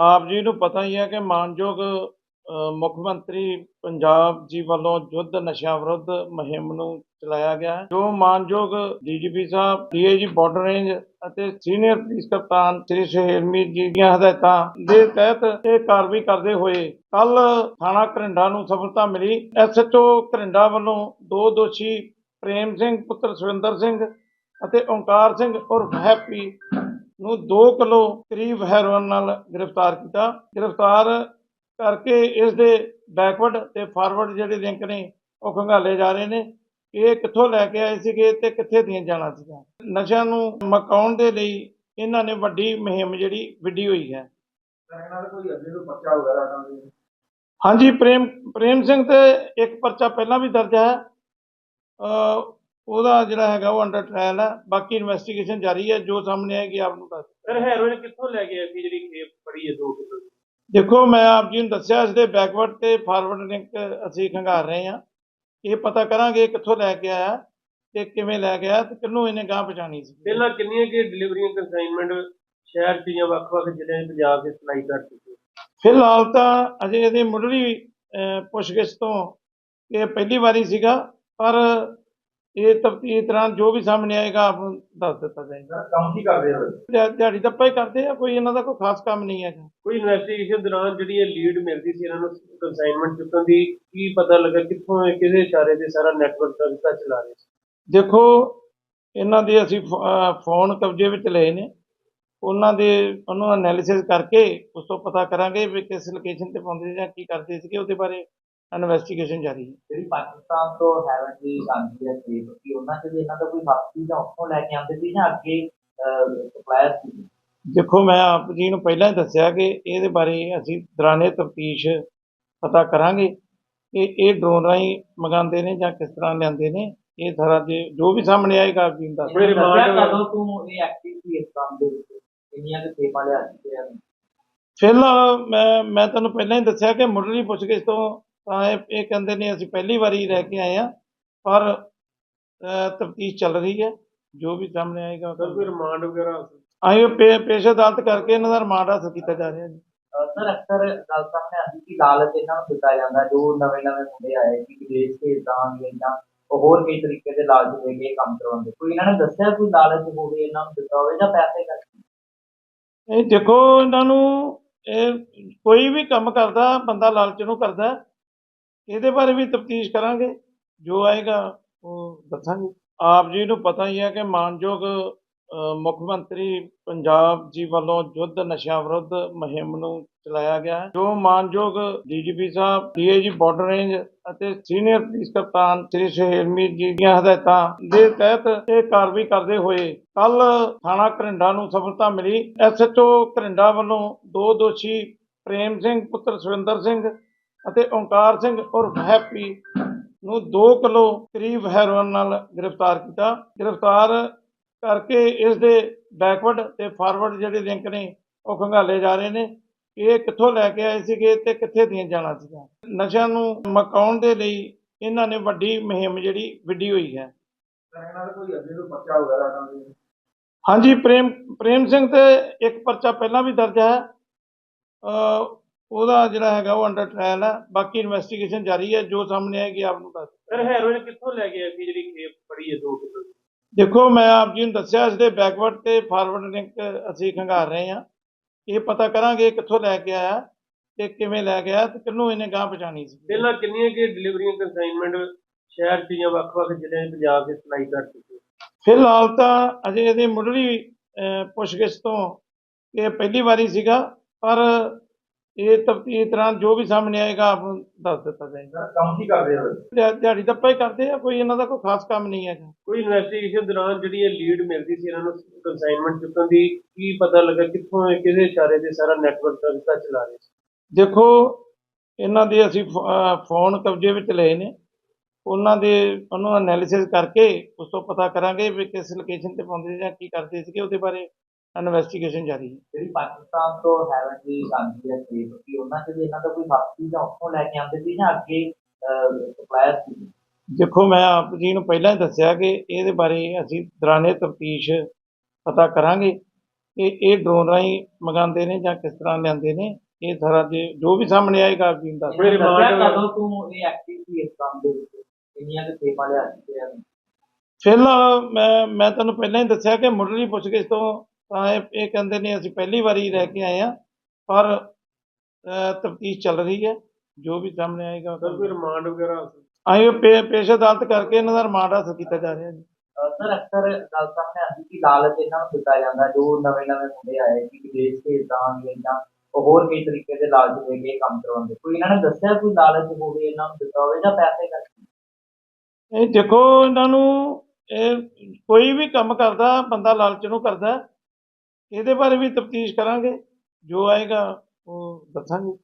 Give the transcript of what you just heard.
ਆਪ ਜੀ ਨੂੰ ਪਤਾ ਹੀ ਹੈ ਕਿ ਮਾਨਯੋਗ ਮੁੱਖ ਮੰਤਰੀ ਪੰਜਾਬ ਜੀ ਵੱਲੋਂ ਯੁੱਧ ਨਸ਼ਿਆਂ ਵਿਰੁੱਧ ਮੁਹਿੰਮ ਨੂੰ ਚਲਾਇਆ ਗਿਆ ਹੈ। ਜੋ ਮਾਨਯੋਗ ਡੀਜੀਪੀ ਸਾਹਿਬ, ਡੀਏਜੀ ਬਾਰਡਰ ਰੇਂਜ ਅਤੇ ਸੀਨੀਅਰ ਪੁਲਿਸ ਕਪਤਾਨ ਸ੍ਰੀ ਸੁਹੇਲ ਜੀ ਦੀਆਂ ਹਦਾਇਤਾਂ ਦੇ ਤਹਿਤ ਇਹ ਕਾਰਵਾਈ ਕਰਦੇ ਹੋਏ ਕੱਲ ਥਾਣਾ ਘਰਿੰਡਾ ਨੂੰ ਸਫਲਤਾ ਮਿਲੀ। ਐਸਐਚਓ ਘਰਿੰਡਾ ਵੱਲੋਂ ਦੋ ਦੋਸ਼ੀ ਪ੍ਰੇਮ ਸਿੰਘ, ਪੁੱਤਰ ਸੁਰਿੰਦਰ ਸਿੰਘ ਅਤੇ ਓਂਕਾਰ ਸਿੰਘ ਉਰਫ ਹੈਪੀ ਨੂੰ 2 ਕਿਲੋ ਕਰੀਬ ਹੈਰੋਇਨ ਨਾਲ ਗ੍ਰਿਫਤਾਰ ਕੀਤਾ। ਗ੍ਰਿਫਤਾਰ ਕਰਕੇ ਇਸ ਦੇ ਬੈਕਵਰਡ ਤੇ ਫਾਰਵਰਡ ਜਿਹੜੇ ਲਿੰਕ ਨੇ ਉਹ ਖੰਗਾਲੇ ਜਾ ਰਹੇ ਨੇ। ਇਹ ਕਿੱਥੋਂ ਲੈ ਕੇ ਆਏ ਸੀਗੇ ਤੇ ਕਿੱਥੇ ਦੀਆਂ ਜਾਣਾ ਸੀਗਾ? ਨਸ਼ਿਆਂ ਨੂੰ ਮਕਾਉਣ ਦੇ ਲਈ ਇਹਨਾਂ ਨੇ ਵੱਡੀ ਮੁਹਿੰਮ ਜਿਹੜੀ ਵਿੱਢੀ ਹੋਈ ਹੈ। ਹਾਂਜੀ ਪ੍ਰੇਮ ਪ੍ਰੇਮ ਸਿੰਘ ਤੇ ਇੱਕ ਪਰਚਾ ਪਹਿਲਾਂ ਵੀ ਦਰਜ ਹੈ। ਉਹਦਾ ਜਿਹੜਾ ਹੈਗਾ ਉਹ ਅੰਡਰ ਟ੍ਰਾਇਲ ਹੈ। ਬਾਕੀ ਇਨਵੈਸਟੀਗੇਸ਼ਨ ਜਾਰੀ ਹੈ। ਜੋ ਸਾਹਮਣੇ ਆਏਗੀ ਆਪ ਨੂੰ ਦੱਸ ਸਰ ਹੈਰੋਇਨ ਕਿੱਥੋਂ ਲੈ ਕੇ ਆਏ ਸੀ ਜਿਹੜੀ ਖੇਪ ਫੜੀ ਹੈ 2 ਕਿਲੋ ਦੇਖੋ ਮੈਂ ਆਪ ਜੀ ਨੂੰ ਦੱਸਿਆ ਇਸ ਦੇ ਬੈਕਵਰਡ ਤੇ ਫਾਰਵਰਡ ਲਿੰਕ ਅਸੀਂ ਖੰਗਾਰ ਰਹੇ ਹਾਂ। ਇਹ ਪਤਾ ਕਰਾਂਗੇ ਕਿੱਥੋਂ ਲੈ ਕੇ ਆਇਆ ਤੇ ਕਿਵੇਂ ਲੈ ਕੇ ਆਇਆ ਤੇ ਕਿਹਨੂੰ ਇਹਨੇ ਗਾਂ ਪਛਾਣੀ ਸੀ। ਪਹਿਲਾਂ ਕਿੰਨੀਆਂ ਕਿ ਡਿਲੀਵਰੀਆਂ ਕੰਸਾਈਨਮੈਂਟ ਸ਼ਹਿਰ 'ਚ ਜਾਂ ਵੱਖ-ਵੱਖ ਜ਼ਿਲ੍ਹਿਆਂ ਪੰਜਾਬ ਦੇ ਸਪਲਾਈ ਕਰ ਚੁੱਕੇ ਫਿਲਹਾਲ ਤਾਂ ਅਜੇ ਇਹਦੀ ਮੁੱਢਲੀ ਪੁੱਛਗਿੱਛ ਤੋਂ ਇਹ ਪਹਿਲੀ ਵਾਰੀ ਸੀਗਾ ਪਰ ਇਹ ਤਫਤੀਸ਼ ਦੌਰਾਨ ਜੋ ਵੀ ਸਾਹਮਣੇ ਆਏਗਾ ਆਪ ਨੂੰ ਦੱਸ ਦਿੱਤਾ ਜਾਏਗਾ। ਕੰਮ ਕੀ ਕਰਦੇ ਹੋ ਦਿਹਾ- ਦਿਹਾੜੀ ਦੱਪਾ ਹੀ ਕਰਦੇ ਆ ਕੋਈ ਇਹਨਾਂ ਦਾ ਕੋਈ ਖਾਸ ਕੰਮ ਨਹੀਂ ਹੈਗਾ। ਕੋਈ ਇਨਵੈਸਟੀਗੇਸ਼ਨ ਦੌਰਾਨ ਜਿਹੜੀ ਇਹ ਲੀਡ ਮਿਲਦੀ ਸੀ ਇਹਨਾਂ ਨੂੰ ਕੰਸਾਈਨਮੈਂਟ ਚੁੱਕਣ ਦੀ ਕੀ ਪਤਾ ਲੱਗਾ ਕਿੱਥੋਂ ਇਹ ਕਿਹਦੇ ਇਸ਼ਾਰੇ ਤੇ ਸਾਰਾ ਨੈਟਵਰਕ ਦਾ ਰਿਸ਼ਤਾ ਚਲਾ ਰਹੇ ਸੀ? ਦੇਖੋ ਇਹਨਾਂ ਦੇ ਅਸੀਂ ਫ- ਅਹ ਫੋਨ ਕਬਜ਼ੇ ਵਿੱਚ ਲਏ ਨੇ। ਉਹਨਾਂ ਦੇ ਉਹਨੂੰ ਐਨਾਲਿਸਿਸ ਕਰਕੇ ਉਸ ਤੋਂ ਪਤਾ ਕਰਾਂਗੇ ਵੀ ਕਿਸ ਲੋਕੇਸ਼ਨ ਤੇ ਪਾਉਂਦੇ ਜਾਂ ਕੀ ਕਰਦੇ ਸੀਗੇ ਉਹਦੇ ਬਾਰੇ ਇਨਵੈਸਟੀਗੇਸ਼ਨ ਜਾਰੀ ਹੈ। ਜਿਹੜੀ ਪਾਕਿਸਤਾਨ ਤੋਂ ਹੈਵਨ ਦੀ ਆਉਂਦੀ ਹੈ ਕਿ ਉਹਨਾਂ ਚ ਵੀ ਇਹਨਾਂ ਦਾ ਕੋਈ ਹੱਕ ਸੀ ਜਾਂ ਉੱਥੋਂ ਲੈ ਕੇ ਆਉਂਦੇ ਸੀ ਜਾਂ ਅੱਗੇ ਸਪਲਾਇਰ ਸੀ? ਦੇਖੋ ਮੈਂ ਆਪ ਜੀ ਨੂੰ ਪਹਿਲਾਂ ਹੀ ਦੱਸਿਆ ਕਿ ਇਹਦੇ ਬਾਰੇ ਅਸੀਂ ਦੌਰਾਨੇ ਤਫਤੀਸ਼ ਪਤਾ ਕਰਾਂਗੇ ਕਿ ਇਹ ਡਰੋਨ ਰਾਹੀਂ ਮੰਗਾਉਂਦੇ ਨੇ ਜਾਂ ਕਿਸ ਤਰ੍ਹਾਂ ਲਿਆਂਦੇ ਨੇ। ਇਹ ਸਾਰਾ ਜੇ ਜੋ ਵੀ ਸਾਹਮਣੇ ਆਏਗਾ ਆਪ ਜੀ ਨੂੰ ਦੱਸ ਮੇਰੇ ਕਦੋਂ ਤੋਂ ਇਹ ਐਕਟਿਵ ਸੀ ਇਸ ਕੰਮ ਦੇ ਵਿੱਚ? ਇੰਨੀਆਂ ਕਿ ਸੇਬਾਂ ਲਿਆ ਚੁੱਕੇ ਹਨ ਫਿਲਹਾਲ ਮੈਂ ਮੈਂ ਤੁਹਾਨੂੰ ਪਹਿਲਾਂ ਹੀ ਦੱਸਿਆ ਕਿ ਮੁੱਢਲੀ ਪੁੱਛਗਿੱਛ ਤੋਂ ਤਾਂ ਇਹ ਇਹ ਕਹਿੰਦੇ ਨੇ ਅਸੀਂ ਪਹਿਲੀ ਵਾਰੀ ਲੈ ਕੇ ਆਏ ਆ ਪਰ ਤਫਤੀਸ਼ ਚੱਲ ਰਹੀ ਹੈ ਜੋ ਵੀ ਸਾਹਮਣੇ ਆਏਗਾ ਸਰ ਕੋਈ ਰਿਮਾਂਡ ਵਗੈਰਾ ਪੇ- ਪੇਸ਼ ਅਦਾਲਤ ਕਰਕੇ ਇਹਨਾਂ ਦਾ ਰਿਮਾਂਡ ਹਾਸਲ ਕੀਤਾ ਜਾ ਰਿਹਾ ਜੀ। ਸਰ ਅਕਸਰ ਗੱਲ ਸਾਹਮਣੇ ਆਉਂਦੀ ਕਿ ਲਾਲਚ ਇਹਨਾਂ ਨੂੰ ਦਿੱਤਾ ਜਾਂਦਾ ਜੋ ਨਵੇਂ ਨਵੇਂ ਮੁੰਡੇ ਆਏ ਕਿ ਵਿਦੇਸ਼ ਭੇਜਦਾਂਗੇ ਜਾਂ ਹੋਰ ਕਈ ਤਰੀਕੇ ਦੇ ਲਾਲਚ ਦੇ ਕੇ ਕੰਮ ਕਰਵਾਉਂਦੇ ਕੋਈ ਇਹਨਾਂ ਨੇ ਦੱਸਿਆ ਕੋਈ ਲਾਲਚ ਹੋਵੇ ਇਹਨਾਂ ਨੂੰ ਦਿੱਤਾ ਹੋਵੇ ਜਾਂ ਪੈਸੇ ਕਰਕੇ ਇਹ ਦੇਖੋ ਇਹਨਾਂ ਨੂੰ ਇਹ ਕੋਈ ਵੀ ਕੰਮ ਕਰਦਾ ਬੰਦਾ ਲਾਲਚ ਨੂੰ ਕਰਦਾ। ਇਹਦੇ ਬਾਰੇ ਵੀ ਤਫਤੀਸ਼ ਕਰਾਂਗੇ, ਜੋ ਆਏਗਾ ਉਹ ਦੱਸਾਂਗੇ। ਆਪ ਜੀ ਨੂੰ ਪਤਾ ਹੀ ਹੈ ਕਿ ਮਾਨਯੋਗ ਮੁੱਖ ਮੰਤਰੀ ਪੰਜਾਬ ਜੀ ਵੱਲੋਂ ਯੁੱਧ ਨਸ਼ਿਆਂ ਵਿਰੁੱਧ ਮੁਹਿੰਮ ਨੂੰ ਚਲਾਇਆ ਗਿਆ ਜੋ ਮਾਨਯੋਗ ਡੀਜੀਪੀ ਸਾਹਿਬ, ਡੀਏਜੀ ਬਾਰਡਰ ਰੇਂਜ ਅਤੇ ਸੀਨੀਅਰ ਪੁਲਿਸ ਕਪਤਾਨ ਸ੍ਰੀ ਸੁਹੇਲ ਜੀ ਦੀਆਂ ਹਦਾਇਤਾਂ ਦੇ ਤਹਿਤ ਇਹ ਕਾਰਵਾਈ ਕਰਦੇ ਹੋਏ ਕੱਲ ਥਾਣਾ ਘਰਿੰਡਾ ਨੂੰ ਸਫਲਤਾ ਮਿਲੀ। ਐਸਐਚਓ ਘਰਿੰਡਾ ਵੱਲੋਂ ਦੋ ਦੋਸ਼ੀ ਪ੍ਰੇਮ ਸਿੰਘ, ਪੁੱਤਰ ਸੁਰਿੰਦਰ ਸਿੰਘ ਅਤੇ ਓਂਕਾਰ ਸਿੰਘ ਉਰਫ ਹੈਪੀ ਨੂੰ 2 ਕਿਲੋ ਕਰੀਬ ਹੈਰੋਇਨ ਨਾਲ ਗ੍ਰਿਫਤਾਰ ਕੀਤਾ। ਗ੍ਰਿਫਤਾਰ ਕਰਕੇ ਇਸ ਦੇ ਬੈਕਵਰਡ ਤੇ ਫਾਰਵਰਡ ਜਿਹੜੇ ਲਿੰਕ ਨੇ, ਉਹ ਖੰਗਾਲੇ ਜਾ ਰਹੇ ਨੇ। ਇਹ ਕਿੱਥੋਂ ਲੈ ਕੇ ਆਏ ਸੀਗੇ ਤੇ ਕਿੱਥੇ ਦੀਆਂ ਜਾਣਾ ਸੀਗਾ? ਨਸ਼ਿਆਂ ਨੂੰ ਮਕਾਉਣ ਦੇ ਲਈ ਇਹਨਾਂ ਨੇ ਵੱਡੀ ਮੁਹਿੰਮ ਜਿਹੜੀ ਵਿੱਢੀ ਹੋਈ ਹੈ। ਹਾਂਜੀ, ਪ੍ਰੇਮ ਪ੍ਰੇਮ ਸਿੰਘ ਤੇ ਇੱਕ ਪਰਚਾ ਪਹਿਲਾਂ ਵੀ ਦਰਜ ਹੈ। ਉਹਦਾ ਜਿਹੜਾ ਹੈਗਾ ਉਹ ਅੰਡਰ ਟ੍ਰਾਇਲ ਹੈ। ਬਾਕੀ ਇਨਵੈਸਟੀਗੇਸ਼ਨ ਜਾਰੀ ਹੈ। ਜੋ ਸਾਹਮਣੇ ਆਏਗੀ ਆਪ ਨੂੰ ਦੱਸ ਸਰ ਹੈਰੋਇਨ ਕਿੱਥੋਂ ਲੈ ਕੇ ਆਏ ਸੀ ਜਿਹੜੀ ਖੇਪ ਫੜੀ ਹੈ 2 ਕਿਲੋ ਦੇਖੋ ਮੈਂ ਆਪ ਜੀ ਨੂੰ ਦੱਸਿਆ ਇਸ ਦੇ ਬੈਕਵਰਡ ਤੇ ਫਾਰਵਰਡ ਲਿੰਕ ਅਸੀਂ ਖੰਗਾਰ ਰਹੇ ਹਾਂ। ਇਹ ਪਤਾ ਕਰਾਂਗੇ ਕਿੱਥੋਂ ਲੈ ਕੇ ਆਇਆ ਤੇ ਕਿਵੇਂ ਲੈ ਕੇ ਆਇਆ ਤੇ ਕਿਹਨੂੰ ਇਹਨੇ ਗਾਂ ਪਛਾਣੀ ਸੀ। ਪਹਿਲਾਂ ਕਿੰਨੀਆਂ ਕਿ ਡਿਲੀਵਰੀਆਂ ਕੰਸਾਈਨਮੈਂਟ ਸ਼ਹਿਰ ਜਾਂ ਵੱਖ-ਵੱਖ ਜ਼ਿਲ੍ਹਿਆਂ ਪੰਜਾਬ ਦੇ ਸਪਲਾਈ ਕਰ ਚੁੱਕੇ ਫਿਲਹਾਲ ਤਾਂ ਅਜੇ ਇਹਦੀ ਮੁੱਢਲੀ ਪੁੱਛਗਿੱਛ ਤੋਂ ਇਹ ਪਹਿਲੀ ਵਾਰੀ ਸੀਗਾ ਪਰ ਇਹ ਤਫਤੀਸ਼ ਦੌਰਾਨ ਜੋ ਵੀ ਸਾਹਮਣੇ ਆਏਗਾ ਆਪ ਨੂੰ ਦੱਸ ਦਿੱਤਾ ਜਾਏਗਾ। ਕੰਮ ਕੀ ਕਰਦੇ ਹੋ? ਦਿਹਾ- ਦਿਹਾੜੀ ਦੱਪਾ ਹੀ ਕਰਦੇ ਆ ਕੋਈ ਇਹਨਾਂ ਦਾ ਕੋਈ ਖਾਸ ਕੰਮ ਨਹੀਂ ਹੈਗਾ। ਕੋਈ ਇਨਵੈਸਟੀਗੇਸ਼ਨ ਦੌਰਾਨ ਜਿਹੜੀ ਇਹ ਲੀਡ ਮਿਲਦੀ ਸੀ ਇਹਨਾਂ ਨੂੰ ਕੰਸਾਈਨਮੈਂਟ ਚੁੱਕਣ ਦੀ ਕੀ ਪਤਾ ਲੱਗਾ ਕਿੱਥੋਂ ਇਹ ਕਿਹਦੇ ਇਸ਼ਾਰੇ ਤੇ ਸਾਰਾ ਨੈਟਵਰਕ ਦਾ ਰਿਸ਼ਤਾ ਚਲਾ ਰਹੇ ਸੀ? ਦੇਖੋ ਇਹਨਾਂ ਦੇ ਅਸੀਂ ਫ- ਅਹ ਫੋਨ ਕਬਜ਼ੇ ਵਿੱਚ ਲਏ ਨੇ। ਉਹਨਾਂ ਦੇ ਉਹਨੂੰ ਐਨਾਲਿਸਿਸ ਕਰਕੇ ਉਸ ਤੋਂ ਪਤਾ ਕਰਾਂਗੇ ਵੀ ਕਿਸ ਲੋਕੇਸ਼ਨ ਤੇ ਪਾਉਂਦੇ ਜਾਂ ਕੀ ਕਰਦੇ ਸੀਗੇ ਉਹਦੇ ਬਾਰੇ ਇਨਵੈਸਟੀਗੇਸ਼ਨ ਜਾਰੀ ਹੈ ਜਿਹੜੀ ਪਾਕਿਸਤਾਨ ਤੋਂ ਹੈਵਨ ਦੀ ਆਉਂਦੀ ਹੈ ਸੇਬ ਕਿ ਉਹਨਾਂ ਚ ਵੀ ਇਹਨਾਂ ਦਾ ਕੋਈ ਹੱਕ ਸੀ ਜਾਂ ਉੱਥੋਂ ਲੈ ਕੇ ਆਉਂਦੇ ਸੀ ਜਾਂ ਅੱਗੇ ਸਪਲਾਇਰ ਸੀ? ਦੇਖੋ ਮੈਂ ਆਪ ਜੀ ਨੂੰ ਪਹਿਲਾਂ ਹੀ ਦੱਸਿਆ ਕਿ ਇਹਦੇ ਬਾਰੇ ਅਸੀਂ ਦੌਰਾਨੇ ਤਫਤੀਸ਼ ਪਤਾ ਕਰਾਂਗੇ। ਇਹ ਇਹ ਡਰੋਨ ਰਾਹੀਂ ਮੰਗਾਉਂਦੇ ਨੇ ਜਾਂ ਕਿਸ ਤਰ੍ਹਾਂ ਲਿਆਂਦੇ ਨੇ ਇਹ ਸਾਰਾ ਜੇ ਜੋ ਵੀ ਸਾਹਮਣੇ ਆਏਗਾ ਆਪ ਜੀ ਦੱਸ ਕੋਈ ਵਗੈਰਾ- ਕਦੋਂ ਤੂੰ ਇਹ ਐਕਟਿਵ ਸੀ ਇਸ ਕੰਮ ਦੇ ਵਿੱਚ? ਕਿੰਨੀਆਂ ਕੁ ਸੇਵਾਂ ਲਿਆ ਆ? ਫਿਲਹਾਲ ਮੈਂ ਮੈਂ ਤੁਹਾਨੂੰ ਪਹਿਲਾਂ ਹੀ ਦੱਸਿਆ ਕਿ ਮੁੱਢਲੀ ਪੁੱਛਗਿੱਛ ਤੋਂ ਤਾਂ ਇਹ ਇਹ ਕਹਿੰਦੇ ਨੇ ਅਸੀਂ ਪਹਿਲੀ ਵਾਰੀ ਰਹਿ ਕੇ ਆਏ ਆ ਪਰ ਤਫਤੀਸ਼ ਚੱਲ ਰਹੀ ਹੈ ਜੋ ਵੀ ਸਾਹਮਣੇ ਆਏਗਾ। ਸਰ ਕੋਈ ਰਿਮਾਂਡ ਵਗੈਰਾ ਆਏ ਪੇਸ਼ ਅਦਾਲਤ ਕਰਕੇ ਇਹਨਾਂ ਦਾ ਰਿਮਾਂਡ ਹਾਸਲ ਕੀਤਾ ਜਾ ਰਿਹਾ ਜੀ। ਸਰ ਅਕਸਰ ਗੱਲ ਸਾਹਮਣੇ ਆਉਂਦੀ ਕਿ ਲਾਲਚ ਇਹਨਾਂ ਨੂੰ ਦਿੱਤਾ ਜਾਂਦਾ ਜੋ ਨਵੇਂ ਨਵੇਂ ਮੁੰਡੇ ਆਏ ਕਿ ਵਿਦੇਸ਼ ਭੇਜਦਾ ਜਾਂ ਉਹ ਹੋਰ ਕਈ ਤਰੀਕੇ ਦੇ ਲਾਲਚ ਦੇ ਕੇ ਇਹ ਕੰਮ ਕਰਵਾਉਂਦੇ ਕੋਈ ਇਹਨਾਂ ਨੇ ਦੱਸਿਆ ਕੋਈ ਲਾਲਚ ਹੋਵੇ ਇਹਨਾਂ ਨੂੰ ਦਿੱਤਾ ਹੋਵੇ ਜਾਂ ਪੈਸੇ ਕਰਕੇ ਇਹ ਦੇਖੋ ਇਹਨਾਂ ਨੂੰ ਇਹ ਕੋਈ ਵੀ ਕੰਮ ਕਰਦਾ ਬੰਦਾ ਲਾਲਚ ਨੂੰ ਕਰਦਾ ਇਹਦੇ ਬਾਰੇ ਵੀ ਤਫਤੀਸ਼ ਕਰਾਂਗੇ ਜੋ ਆਏਗਾ ਉਹ ਦੱਸਾਂਗੇ।